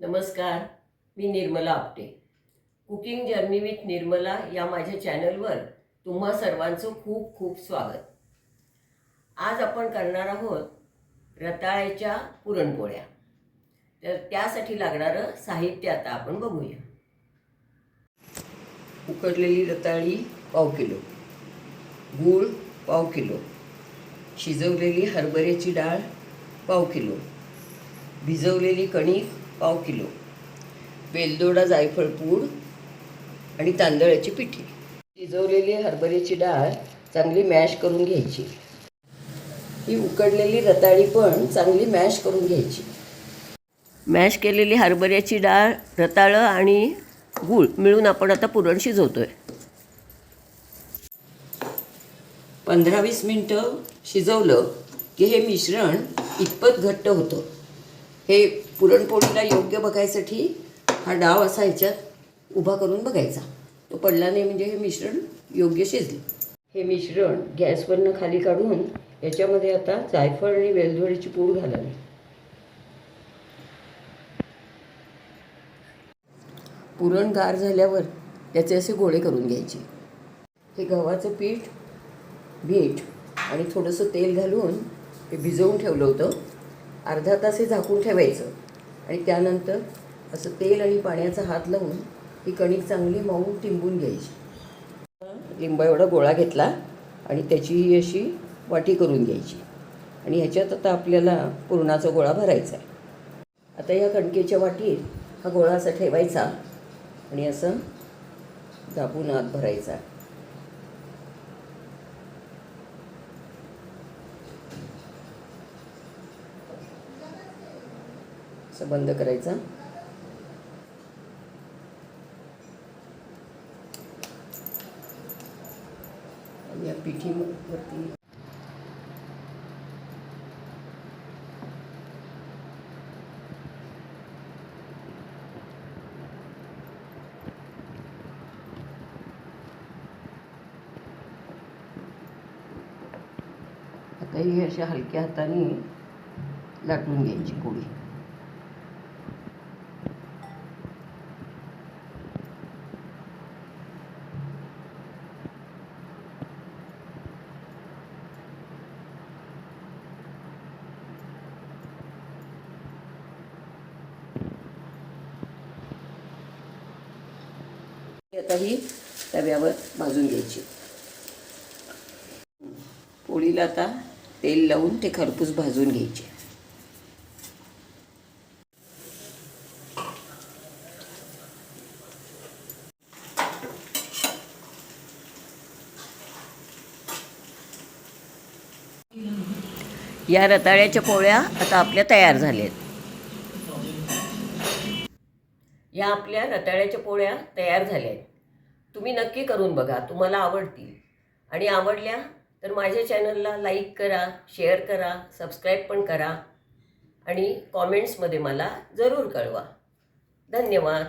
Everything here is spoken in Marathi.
नमस्कार मी Nirmala Apte. Cooking journey with Nirmala या माझ्या चॅनलवर तुम्हा सर्वांचं खूप खूप स्वागत. आज आपण करणार आहोत रताळ्याच्या पुरणपोळ्या. तर त्यासाठी लागणारं साहित्य आता आपण बघूया. उकडलेली रताळी पाव किलो गूळ पाव किलो शिजवलेली हरभऱ्याची डाळ पाव किलो भिजवलेली कणिक पाव किलो. वेलदोडा जायफळ पूड आणि तांदळाची पिठी. शिजवलेली हरभऱ्याची डाळ चांगली मॅश करून घ्यायची. ही उकडलेली रताळी पण चांगली मॅश करून घ्यायची. मॅश केलेली हरभऱ्याची डाळ रताळं आणि गूळ मिळून आपण आता पुरण शिजवतोय. पंधरा वीस मिनटं शिजवलं की हे मिश्रण इतपत घट्ट होतं. हे पुरणपोळीला योग्य बघायसाठी हा डाव असा ह्याच्यात उभा करून बघायचा. तो पडला नाही म्हणजे हे मिश्रण योग्य शिजले. हे मिश्रण गॅसवरनं खाली काढून याच्यामध्ये आता जायफळ आणि वेलदोडीची पूड घालावी. पुरण गार झाल्यावर त्याचे असे गोळे करून घ्यायचे. हे गव्हाचं पीठ मीठ आणि थोडंसं तेल घालून हे भिजवून ठेवलं होतं. अर्धा तास हे झाकून ठेवायचं. आणि त्यानंतर असं तेल आणि पाण्याचा हात लावून ही कणिक चांगली मऊ टिंबून घ्यायची. लिंब एवढा गोळा घेतला आणि त्याची ही अशी वाटी करून घ्यायची. आणि ह्याच्यात आता आपल्याला पुरणाचा गोळा भरायचा आहे. आता या कणकेच्या वाटीत हा गोळा असा ठेवायचा आणि असं दाबून आत भरायचा. असं बंद करायचा. या पिठीवरती आता ही अशा हलक्या हाताने लाटून घ्यायची पोळी आता ही तव्यावर भाजून घ्यायची. पोळीला आता तेल लावून ते खरपूस भाजून घ्यायचे. या रताळ्याच्या पोळ्या आता आपल्या तयार झाल्या आहेत ह्या आपल्या रताळ्याच्या पोळ्या तयार झाल्या आहेत. तुम्ही नक्की करून बघा तुम्हाला आवडतील. आणि आवडल्या तर माझ्या चॅनलला लाईक करा शेअर करा सबस्क्राईब पण करा. आणि कॉमेंट्समध्ये मला जरूर कळवा. धन्यवाद.